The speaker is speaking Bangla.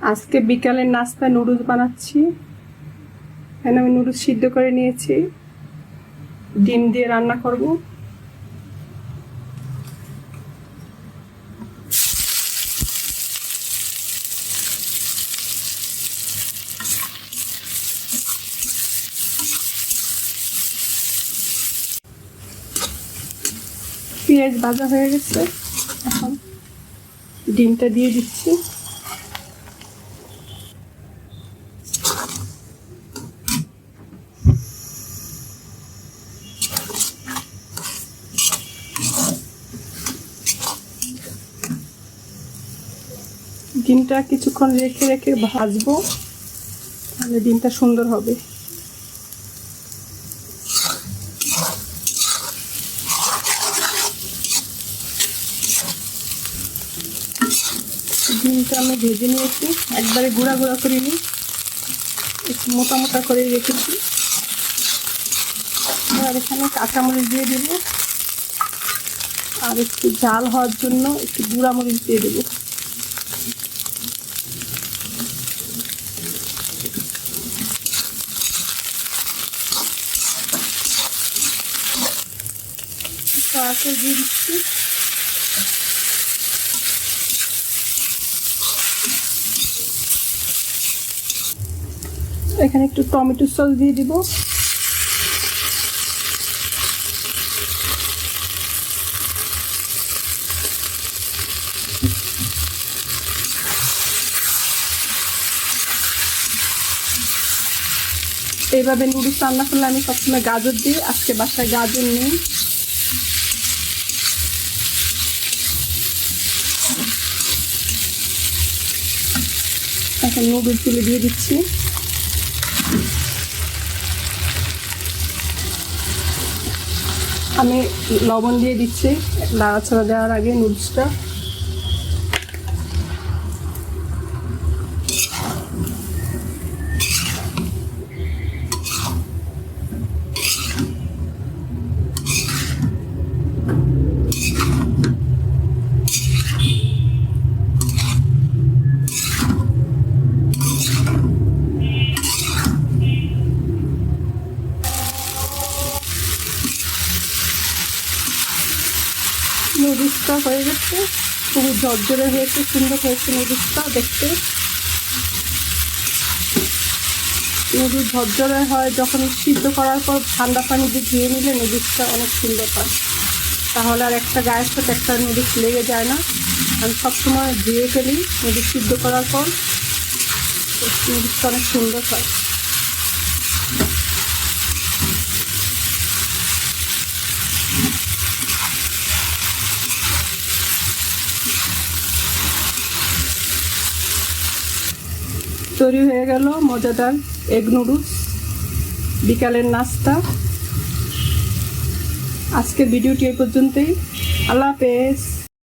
আজকে বিকালের নাস্তায় নুডলস বানাচ্ছি। এখানে আমি নুডলস সিদ্ধ করে নিয়েছি। ডিম দিয়ে রান্না করব। পেঁয়াজ ভাজা হয়ে গেছে। এখন ডিমটা দিয়ে দিচ্ছি। ডিমটা কিছুক্ষণ রেখে রেখে ভাজবো, তাহলে ডিমটা সুন্দর হবে। ডিমটা আমি ভেজে নিয়েছি, একবারে গুঁড়া গুঁড়া করে নিই। একটু মোটা মোটা করে রেখেছি। আর এখানে কাঁচামরিচ দিয়ে দেবো। আর একটু জাল হওয়ার জন্য একটু গুঁড়া মরিচ দিয়ে দেবো। তারপর দিয়ে এখানে একটু টমেটো সস দিয়ে দিব। এইভাবে নুডলস রান্না করলে আমি সবসময় গাজর দিই। আজকে বাসায় গাজর নেই। এখন নুডলস তুলে দিয়ে দিচ্ছি। আমি লবণ দিয়ে দিচ্ছি। নাড়াচাড়া দেওয়ার আগে নুডলসটা নুডলসটা হয়ে গেছে। খুবই ঝরঝরে হয়েছে, সুন্দর হয়েছে নুডলসটা দেখতে। নুডলস ঝরঝরে হয়, যখন সিদ্ধ করার পর ঠান্ডা পানি দিয়ে ধুয়ে নিলে নুডলসটা অনেক সুন্দর হয়। তাহলে আর একটা গায়ের সাথে একটা নুডলস লেগে যায় না। আমি সবসময় ধুয়ে ফেলি নুডলস সিদ্ধ করার পর। নুডলসটা অনেক সুন্দর হয়। তৈরি হয়ে গেল মজাদার এগ নুডলস বিকালের নাস্তা। আজকে ভিডিওটি এই পর্যন্তই। আল্লাহ হাফেজ।